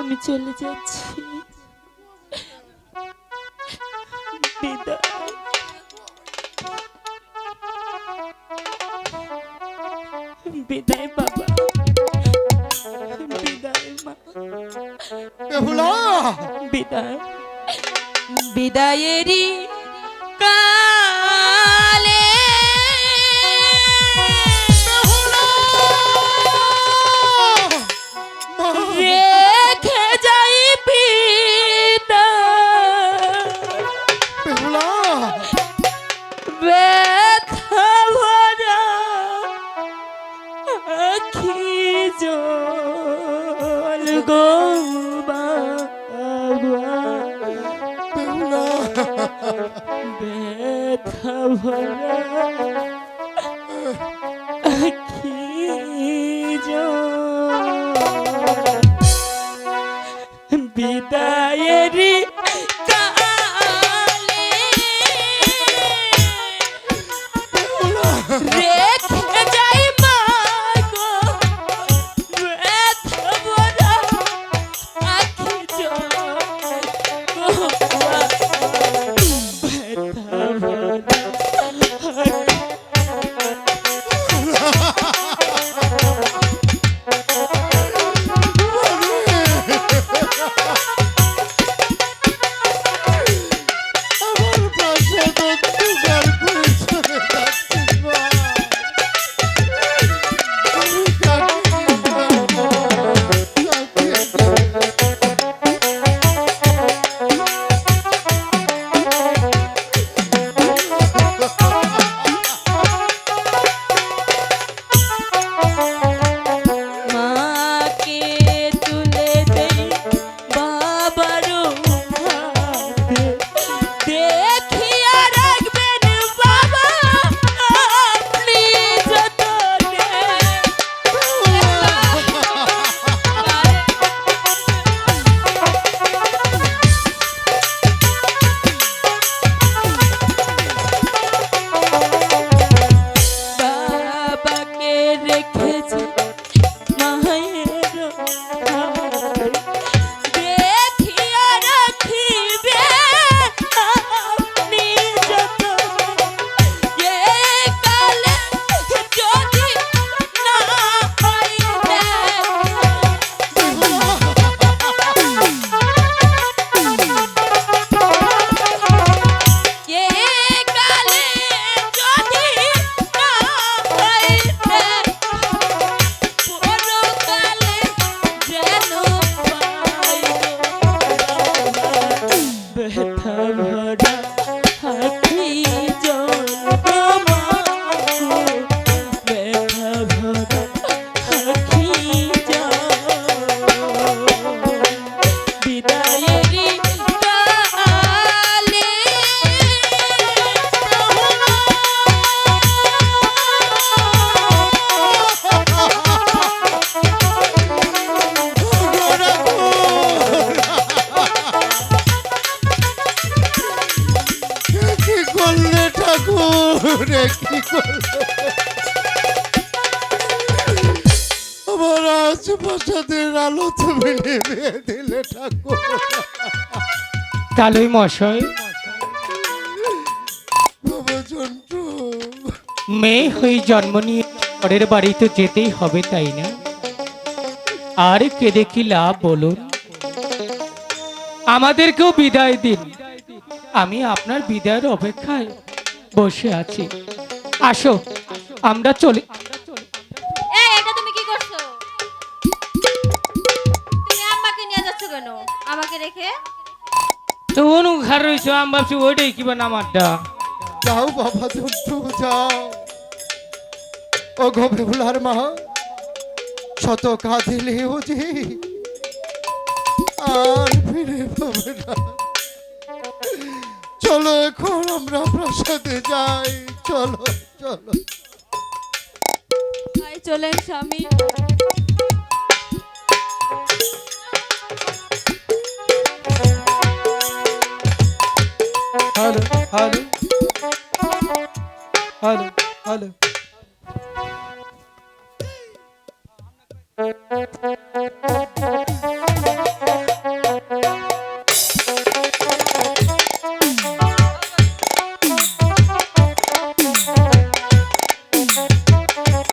আমি চলে যাচ্ছি। বিদায়। বিদায় বাবা। বিদায় মা। বিদায়। বিদায়েরই গো। है था हमारा কি আমার প্রসাদের আলো তুমি নেমে দিলে ঠাকুর। কালই মশাই। মেয়ে হয়ে জন্ম নিয়ে পরের বাড়ি তো যেতেই হবে তাই না? আর কেঁদে কি লাভ বলুন? আমাদেরকেও বিদায় দিন। আমি আপনার বিদায়ের অপেক্ষায় বসে আছি। আসো আমরা চলি। এই এটা তুমি কি করছ? তুমি আম্মাকে নিয়ে যাচ্ছ কেন? আমাকে রেখে? তো অনু ঘর রয়েছে আমি ভাবছি ওইটাই কিবা নামারটা যাও বাবা জন্টু যাও। ও গো বেহুলার মা শত কাঁদিলেও যে আর ফিরে পাবে না। চলো এখন আমরা প্রাসাদে যাই। চলো চলো। চলেন স্বামী। Hello hello. Hello hello.